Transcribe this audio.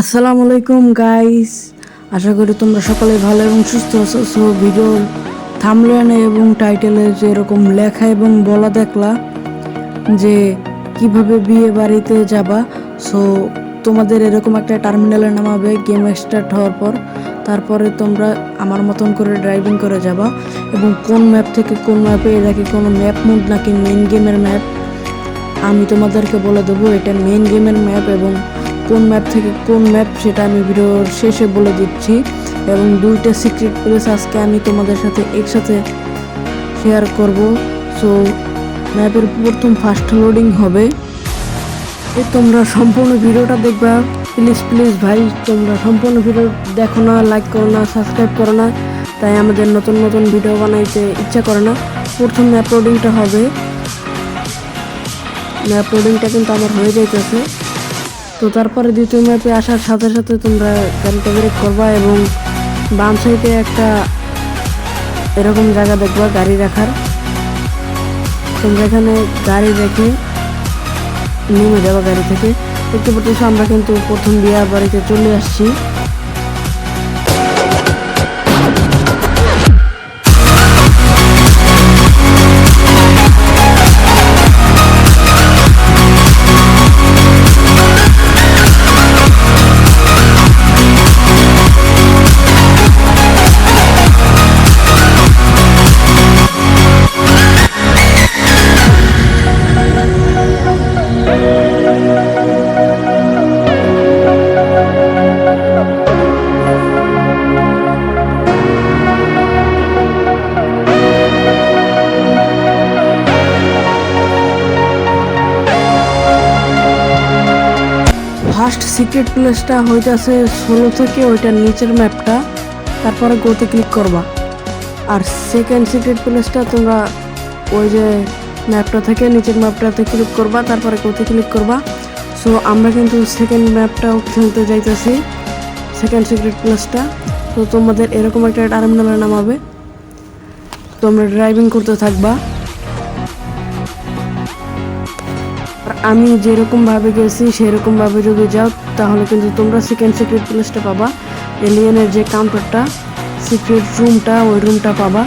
আসসালামু আলাইকুম গাইস আশা করি তোমরা সকলে ভালো এবং সুস্থ আছো। সো ভিডিওর থামলেনে এবং টাইটেলে যেরকম লেখা এবং বলা দেখলা, যে কীভাবে বিয়ে বাড়িতে যাবা। সো তোমাদের এরকম একটা টার্মিনালে নামাবে গেম স্টার্ট হওয়ার পর। তারপরে তোমরা আমার মতন করে ড্রাইভিং করে যাবা এবং কোন ম্যাপ থেকে কোন ম্যাপে এটা কি কোনো ম্যাপ মুড নাকি মেন গেমের ম্যাপ আমি তোমাদেরকে বলে দেবো, এটা মেন গেমের ম্যাপ এবং কোন ম্যাপ থেকে কোন ম্যাপ সেটা আমি ভিডিওর শেষে বলে দিচ্ছি। এবং দুইটা সিক্রেট প্লেস আজকে আমি তোমাদের সাথে একসাথে শেয়ার করব। সো ম্যাপের প্রথম ফার্স্ট লোডিং হবে। এই তোমরা সম্পূর্ণ ভিডিওটা দেখবা। প্লিজ প্লিজ ভাই, তোমরা সম্পূর্ণ ভিডিও দেখো না লাইক করো না সাবস্ক্রাইব করো না। তাই আমাদের নতুন নতুন ভিডিও বানাইতে ইচ্ছা করে না। প্রথম ম্যাপ লোডিংটা হবে। ম্যাপ লোডিংটা কিন্তু আমার হয়ে যাইতেছে। তো তারপরে দ্বিতীয় ম্যাপে আসার সাথে সাথে তোমরা গাড়িটা ব্রেক করবা এবং বাম সাইডে একটা এরকম জায়গা দেখবা, গাড়ি রাখার তোমরা এখানে গাড়ি রেখে নেমে যাবা গাড়ি থেকে। দেখতে পাচ্ছ আমরা কিন্তু প্রথম বিয়ার বাড়িতে চলে আসছি। সিক্রেট প্লেসটা হইতাছে ষোলো থেকে ওইটার নিচের ম্যাপটা তারপরে গোতে ক্লিক করবা। আর সেকেন্ড সিক্রেট প্লেসটা তোমরা ওই যে ম্যাপটা থেকে, নিচের ম্যাপটাতে ক্লিক করবা, তারপরে গোতে ক্লিক করবা। সো আমরা কিন্তু সেকেন্ড ম্যাপটাও খেলতে যাইতেছি সেকেন্ড সিক্রেট প্লেসটা তো তোমাদের এরকম একটা টার্মিনালে নামাবে। তোমরা ড্রাইভিং করতে থাকবা। আমি যেরকমভাবে গেছি, সেরকমভাবে যদি যাও, তাহলে কিন্তু তোমরা সেকেন্ড সিক্রেট প্লেসটা পাবা। এলিয়েনের যে কাউন্টারটা সিক্রেট রুমটা ওই রুমটা পাবা।